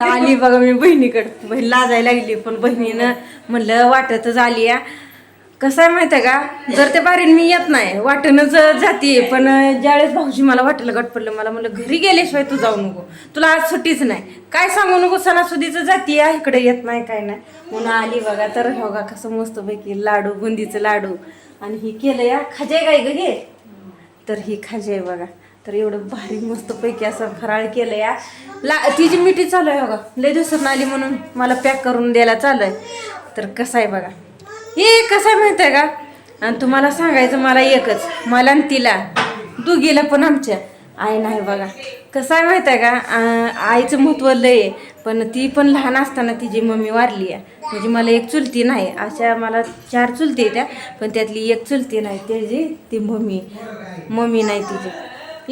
आली बघा मी बहिणीकडे बहीण लाजायला लागली पण बहिणीनं म्हणलं वाटतच आली या. कसं आहे माहिती आहे का? जर ते बारीन मी येत नाही वाटणच जाते पण ज्यावेळेस भाऊजी मला वाटलं गट पडलं मला म्हणलं घरी गेल्याशिवाय तू जाऊ नको. तुला आज सुट्टीच नाही. काय सांगू नको सणासुदीचं जाती या इकडे येत नाही काय नाही. म्हणून आली बघा तर हो का कसं मस्तपैकी लाडू बुंदीचं लाडू. आणि ही केलं या खाजे काय ग हे तर ही खाजी आहे बघा. तर एवढं भारी मस्त पैकी असं फराळ केलं या ला तिची मिठी चालू आहे बघा लय दिवसात आली म्हणून मला पॅक करून द्यायला चालू आहे तर कसं आहे बघा. हे कसं आहे माहीत आहे का? आणि तुम्हाला सांगायचं मला एकच मला आणि तिला. दोघीला पण आमच्या. आई नाही बघा. कसं आहे माहीत आहे का आईचं महत्त्व लय आहे. पण ती पण लहान असताना तिची मम्मी वारली आहे. म्हणजे मला एक चुलती नाही. अशा मला चार चुलती त्या पण त्यातली एक चुलती नाही त्याची ती मम्मी. मम्मी नाही तिची.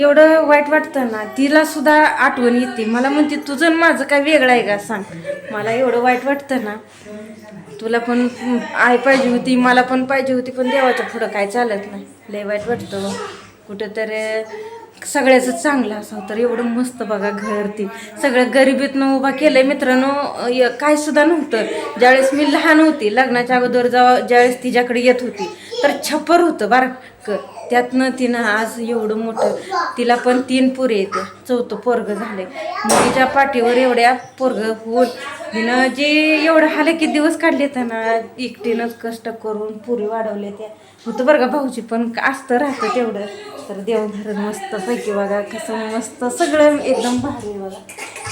एवढं वाईट वाटतं ना तिला सुद्धा आठवण येते. मला म्हणते तुझं माझं काय वेगळं आहे का? सांग. मला एवढं वाईट वाटतं ना. तुला पण आई पाहिजे होती मला पण पाहिजे होती पण देवाच्या पुढं काय चालत नाही. लय वाईट वाटतं हो. कुठंतरी सगळ्याच सगळ्याचं चांगलं असावं तर एवढं मस्त बघा घर ती सगळं गरिबीतनं उभा केलंय. मित्रांनो य- काय सुद्धा नव्हतं. ज्यावेळेस मी लहान होती लग्नाच्या अगोदर जेव्हा ज्यावेळेस तिच्याकडे येत होती तर छप्पर होतं बारक त्यातनं तिनं आज एवढं मोठं तिला पण तीन पोरे येते चौथं पोरग झाले मुलीच्या पाठीवर एवढ्या पोरग होऊन तिनं जे एवढं हाले की दिवस काढले ना एकटीनंच कष्ट करून पुरी वाढवले त्या होतं बरं का भाऊजी पण असतं राहतं तेवढं. तर देवधरण मस्त पैकी बघा कसं मस्त सगळं एकदम भारी बघा.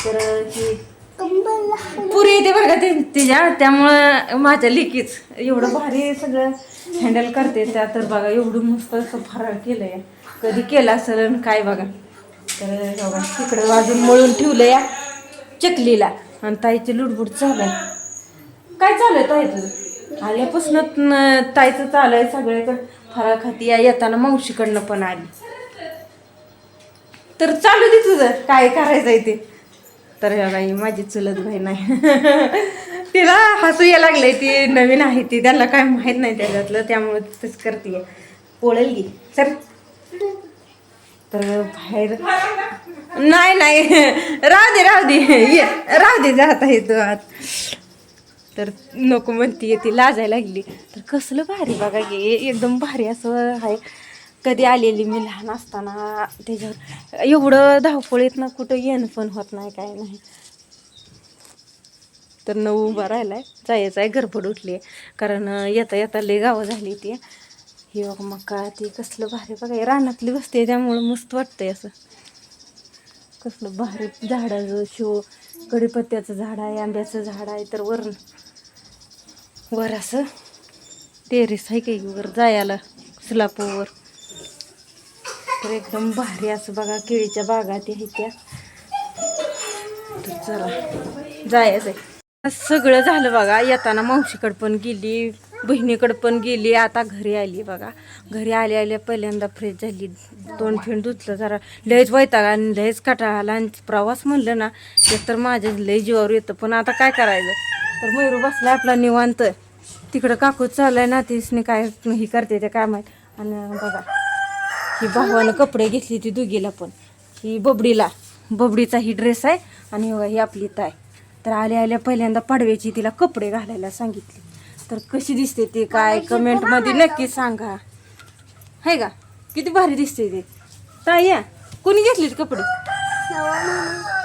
तर ही पुरी येते बरं का ते तिच्या त्यामुळं माझ्या लेकीच एवढं भारी सगळं हँडल करते. त्या तर बघा एवढं मस्त असं फराळ केलंय. कधी केलं असेल आणि काय बघा. तर बघा तिकडे वाजून मळून ठेवलं या चकलीला. आणि ताईची लुडबुड चालू आहे. काय चालू आहे ताईचं आल्यापासून ताईचं चालू आहे सगळ्याकडं फराळ खाती या येताना मावशीकडनं पण आली. तर चालू दे तुझं. काय करायचंय ते? तर हे बाई माझी चुलत भाई नाही तिला हसू यायला लागलंय. ती नवीन आहे ती. त्यांना काय माहीत नाही त्याच्यातलं. त्यामुळे तसंच करते. पोळेल गी सर तर बाहेर नाही नाही. राहू दे राहू दे. ये. राहू दे जात आहे तू आत. तर नको म्हणते ती लाजायला लागली. तर कसलं भारी बघा गे एकदम भारी असं आहे. कधी आलेली मी लहान असताना त्याच्यावर एवढं धावपळीत ना कुठं येणं पण होत नाही काय नाही. तर नऊ उभा राहिलाय. जायचं आहे गरबड उठली. आहे कारण येता येता लय गावं झाली ती. हे बघ मग का ती कसलं भारी बघा रानातली वस्ती आहे त्यामुळं मस्त वाटतंय असं. कसलं भारी झाडाचं शो कडीपत्त्याचं झाड आहे आंब्याचं झाड आहे तर वरण. वर असं. टेरेस आहे काही वर जायला स्लापोवर तर एकदम भारी असं बघा केळीच्या बागा ते आहेत त्या चला जायचं आहे सगळं झालं बघा येताना मावशीकडं पण गेली बहिणीकडं पण गेली आता घरी आली बघा. घरी आल्या आल्या पहिल्यांदा फ्रेश झाली. दोन फिंड धुतलं जरा. लयच वैताग आणि लयच कटाळा आला. आणि प्रवास म्हणलं ना एक तर माझ्या लय जीवावर येतं पण आता काय करायचं? तर मयूर बसला आपला निवांत. तिकडं काकू चाललाय ना तिसने काय ही करते ते काय माहीत. आणि बघा ही भावानं कपडे घेतली ती दुगीला पण. ही बबडीला. बबडीचा ही ड्रेस आहे आणि ही आपली ताय तर आल्या आल्या पहिल्यांदा पाडव्याची तिला कपडे घालायला सांगितले. तर कशी दिसते ती काय कमेंटमध्ये नक्की सांगा. आहे का? किती भारी दिसते ते. ताई या कोणी घेतलीत कपडे?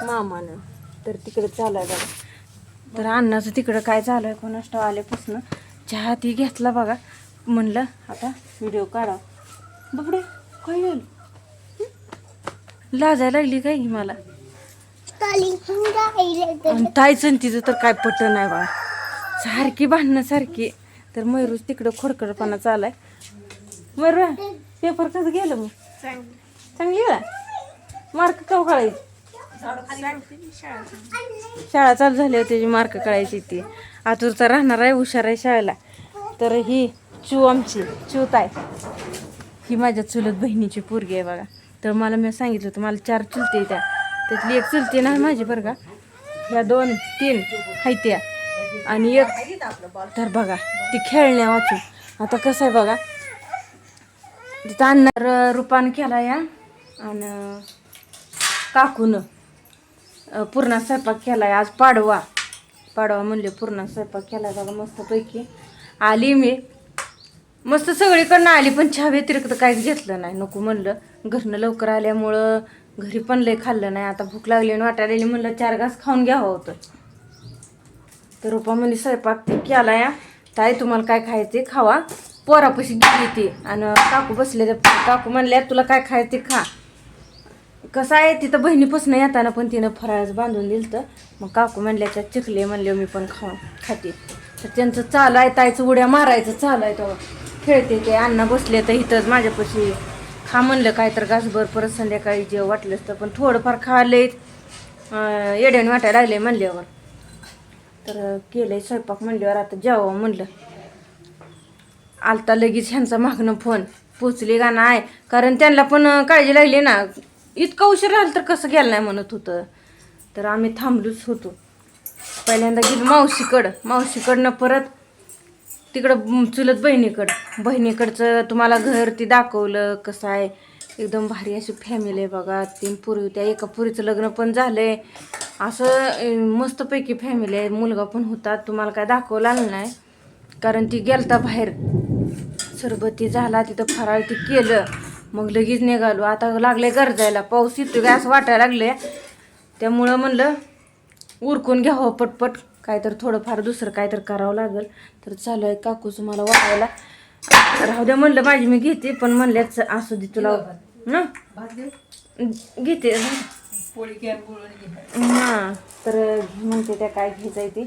मामानं. तर तिकडे चालू आहे बघा. तर अण्णाचं तिकडं काय झालं आहे कोणाष्ट आल्यापासून चहा ती घेतला बघा. म्हणलं आता व्हिडिओ काढा बापडे काय झालं? लाजायला लागली काय ही मला? आणि तिचं तर काय पट नाही बा. सारखी भांडणं सारखी. तर मयूर तिकडं खोडकडपणा चालाय. मयूर पेपर कसं गेलं मग? चांगली. गेला मार्क कव कळायची शाळा चालू झाली त्याची मार्क कळायची ती. आतुरता राहणार आहे हुशार आहे शाळेला. तर ही चू आमची चूताय ही माझ्या चुलत बहिणीची पोरगी आहे बघा. तर मला मी सांगितलं होतं मला चार चुलते त्या. त्यातली एक चुलती नाही माझी बरं का. ह्या दोन तीन हायत्या आणि एक तर बघा ती खेळण्या वाचून. आता कसं आहे बघा. तिथं आणणार रूपान केला या आणि काकून. पूर्ण स्वयंपाक केला आहे आज पाडवा. पाडवा म्हणले पूर्ण स्वयंपाक केला बघा मस्तपैकी आली मी. मस्त सगळीकडनं आली पण चहा व्यतिरिक्त काहीच घेतलं नाही. नको म्हणलं. घरनं लवकर आल्यामुळं घरी पण लय खाल्लं नाही. आता भूक लागली आणि वाटायला म्हणलं चार घास खाऊन घ्यावं होतं. तर रुपा म्हणजे स्वयंपाक ते केला या ताई तुम्हाला काय खायचे ते खावा. पोरापाशी गेली ती आणि काकू बसले काकू म्हणल्या तुला काय खायचं ते खा. कसं आहे तिथं बहिणीपासून येताना पण तिनं फराळच बांधून दिलं तर मग काकू म्हणल्याच्या चिखले म्हणले मी पण खा खाते. तर त्यांचं चालू आहे तायचं उड्या मारायचं चालू आहे तेव्हा. खेळते ते अण्णा बसले तर इथंच माझ्यापाशी. खा म्हणलं काय तर घासभर परत संध्याकाळी जेव वाटलंच तर पण थोडंफार खाले येड्याने वाटायला लागले म्हणल्यावर. तर केलंय स्वयंपाक म्हणल्यावर आता जेवावं म्हणलं. आलता लगेच ह्यांचा मागणं फोन. पोचले का नाही? कारण त्यांना पण काळजी लागली ना. इतका उशीर राहिला तर कसं गेलं नाही म्हणत होतं. तर आम्ही थांबलोच होतो. पहिल्यांदा गेलो मावशीकडं. मावशीकडनं परत तिकडं चुलत बहिणीकडं. बहिणीकडचं तुम्हाला घर ती दाखवलं कसं आहे. एकदम भारी अशी फॅमिली आहे बघा. तीन पुरी त्या एका पुरीचं लग्न पण झालं आहे असं मस्तपैकी फॅमिली आहे. मुलगा पण होता. तुम्हाला काय दाखवलं आलं नाही. कारण ती गेलता बाहेर. सरबती झाला तिथं फराळ ती केलं. मग लगेच निघालो. आता लागले गरजायला. पाऊस येतो काय असं वाटायला लागले त्यामुळं म्हणलं उरकून घ्यावं पटपट. काय तर थोडंफार दुसरं काय तर करावं लागेल. तर चालू आहे काकूचं मला वाटायला. राहू द्या म्हणलं माझी मी घेते पण म्हणल्याच असू दे तुला. ना? घेते. हां. तर म्हणते त्या काय घ्यायचं ते.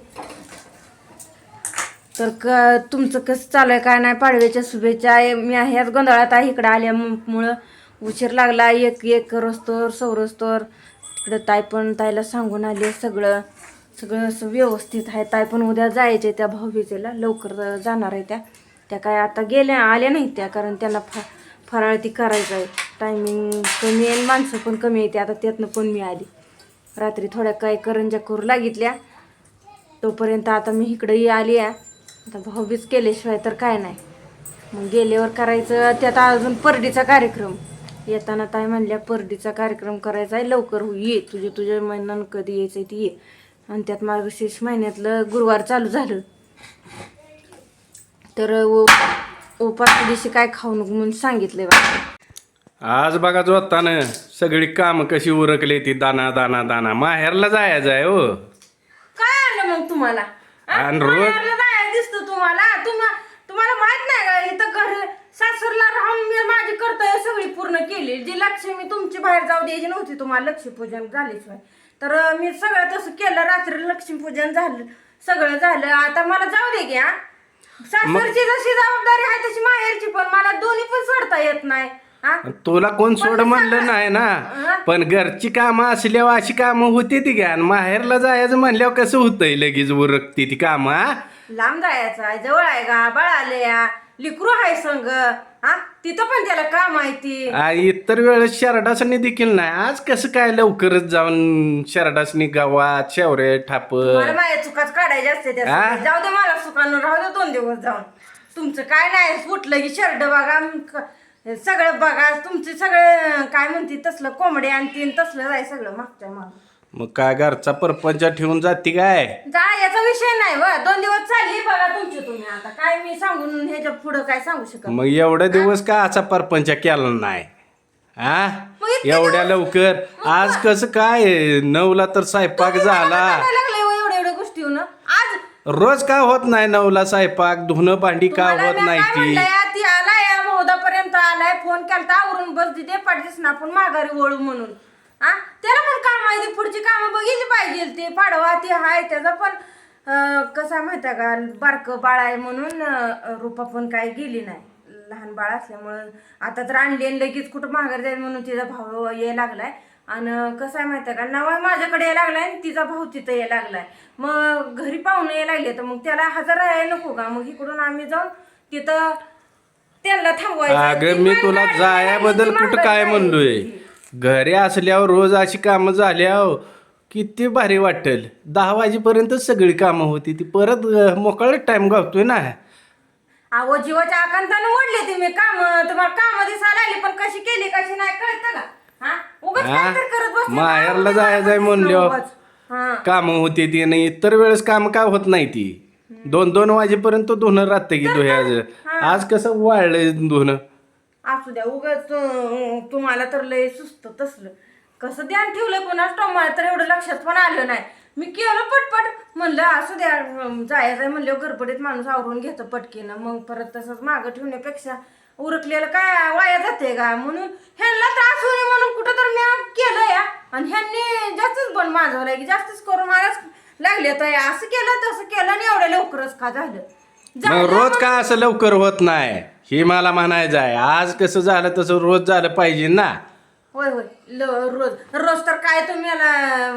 तर क तुमचं कसं चालू आहे काय नाही पाडव्याच्या शुभेच्छा आहे. मी ह्याच गोंधळात आहे इकडं आल्यामुळं उशीर लागला एक एक रस्तोर सौरस्तोर तिकडं ताई पण ताईला सांगून आले सगळं. सगळं असं व्यवस्थित आहे. ताई पण उद्या जायचे त्या भाऊबीजेला. लवकर जाणार आहे त्या. त्या काय आता गेल्या आल्या नाही त्या कारण त्यांना फ फराळ ती करायचं आहे. टायमिंग कमी आहे माणसं पण कमी येते आता त्यातनं पण मी आली. रात्री थोड्या काय करंजा करू लागितल्या. तोपर्यंत आता मी इकडंही आली आहे. आता भाऊबीज केल्याशिवाय तर काय नाही. मग गेल्यावर करायचं त्यात अजून परडीचा कार्यक्रम. येताना ताई म्हणल्या परडीचा कार्यक्रम करायचा आहे लवकर हो ये. तुझे तुझ्या महिन्यानं कधी यायचं ते ये. आणि त्यात मार्गशीर्ष महिन्यातलं गुरुवार चालू झालं. तर उपास दिवशी काय खाऊ नको म्हणून सांगितलंय बा. आज बघा जोतानं सगळी काम कशी उरकली ती दाना दाना दाना. माहेरला जायचं आहे हो. काय आलं मग तुम्हाला? आणि रोज- दिसतं तुम्हाला? तुम्हा तुम्हाला माहीत नाही का? इथं घर सासरला राहून मी माझी कर्तव्य सगळी पूर्ण केली. जी लक्ष्मी तुमची बाहेर जाऊ द्यायची नव्हती तुम्हाला लक्ष्मीपूजन झाल्याशिवाय तर मी सगळं तसं केलं. रात्री लक्ष्मीपूजन झालं सगळं झालं. आता मला जाऊ दे घ्या सासरची जशी जबाबदारी आहे तशी माहेरची पण मला दोन्ही पण सोडता येत नाही हा. तुला कोण सोड म्हणलं नाही ना? पण घरची कामं असल्यावर अशी कामं होती ती घ्या. आणि माहेरला जायचं म्हणल्यावर कसं होतंय लगेच उरकते ती कामं हा? लांब जायचं आहे जवळ आहे का? बाळ आले या. लिकरू आहे संग. हा? तिथं पण त्याला काम आहे ती आ, इतर वेळेस शरडासनी देखील नाही. आज कसं काय लवकरच जाऊन शरडासनी गावात शेवरे ठाप? मला माझ्या चुकाच काढायच्या असते त्या हा? सगळ्या. जाऊ दे मला चुकानं राहू दे दोन दिवस जाऊन. तुमचं काय नाही उठलं की शर्ट बघा क- सगळं बघा. तुमचे सगळे काय म्हणते तसलं कोंबडे आणि तीन तसलं आहे सगळं मागच्या माग. मग काय घरचा परपंच ठेवून जाते काय? जा याचा विषय नाही व. दोन दिवस चालली बघा तुमची तुम्ही. आता काय मी सांगून ह्याच्या पुढं काय सांगू शकत मग एवढे दिवस का असा परपंच केला नाही? हा मग इतके एवढ्या लवकर? आज कसं काय? नऊला तर स्वयंपाक झाला. लागले एवढ्या एवढ्या गोष्टी आज रोज का होत नाही नऊला स्वयंपाक? धुणं भांडी का तुम्हाला होत मी नाही काय ती? म्हणलंय, ती आलाय पर्यंत आलाय फोन केलता आवरून बस दिदे पाठीस ना आपण माघारी वळू म्हणून. हा त्याला पण काम आहे ती पुढची कामं बघितली पाहिजे ते पाडवा ती हाय त्याचा पण कसं माहिती आहे का बारकं बाळ आहे म्हणून रूपा पण काय गेली नाही. लहान बाळ असल्यामुळं आता तर आणली आणि लगेच कुठं माघारी जाईल म्हणून तिचा भाऊ यायला लागलाय. आणि कसं आहे माहिती आहे का नवा माझ्याकडे यायला लागलाय आणि तिचा भाऊ तिथं यायला लागलाय. मग घरी पाहुणे यायला लागले तर मग त्याला हजर राहायला नको का? मग इकडून आम्ही जाऊन तिथं त्यांना थांबवायचं. मी तुला जायाबद्दल कुठं काय म्हणलोय लागली. घरी असल्यावर रोज अशी कामं झाल्यावर किती भारी वाटेल. दहा वाजेपर्यंत सगळी कामं होती ती. परत मोकळा टाइम गावतोय ना. अहो जीवाच्या आकांतानं ओढले तुम्ही काम. तुम्हाला काम दिसायला लागली पण कशी केली कशी नाही कळतं का? हा? उगाच हा? काहीतरी करत बसते. माहेरला उगाच म्हणल्यावर. हा. कामं होते ती आणि इतर वेळेस काम का होत नाही ती. दोन दोन वाजेपर्यंत धुणं राहतं की धुयाचं. आज कसं वाळलंय धुणं. असू द्या उगाच अं, तुम्हाला तर लय सुस्त तसलं. कसं ध्यान ठेवलं कोणाच मला तर एवढं लक्षात पण आलं नाही. मी केलं पटपट. म्हणलं असू द्या अं, जायचं म्हणलं गडबडीत माणूस आवरून घेतो पटकीनं. मग परत तसंच मागं ठेवण्यापेक्षा उरकलेलं काय वाया जाते का? म्हणून ह्यांना त्रास होईल म्हणून कुठं तर मी केलं या आणि ह्यांनी जास्तच बन माझं की जास्तच करून मलाच लागले तर. असं केलं तसं केलं आणि एवढ्या लवकरच का झालं? मग रोज का असं लवकर होत नाही? हे मला म्हणायचं आहे आज कसं झालं तसं रोज झालं पाहिजे ना. होय होय. ल- रोज. रोज तर काय तुम्ही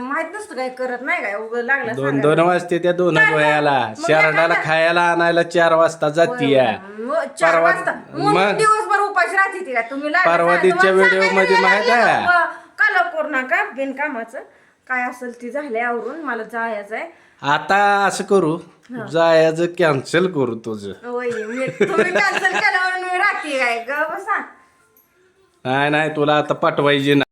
माहीत नसतं काय करत नाही काय? उगं लागलं दोन दोन वाजते त्या दोन वयाला शरडाला खायला आणायला चार वाजता जाती चार परवा- वाजता. मग- दिवसभर उपाशी राहते ती का तुम्ही लागलं परवादीच्या सांगा, तुम्हाला व्हिडिओमध्ये सांगायला माहीत आहे? लागलं, ब- काला करू नका बिनकामाचं. काय असेल ती झालंय आवरून मला जायचं आहे आता असं करू. जायचं कॅन्सल करू तुझं. होय मी तुम्ही कॅन्सल केल्यावर मी राहते काय ग बसा. नाही नाही तुला आता पाठवायची ना.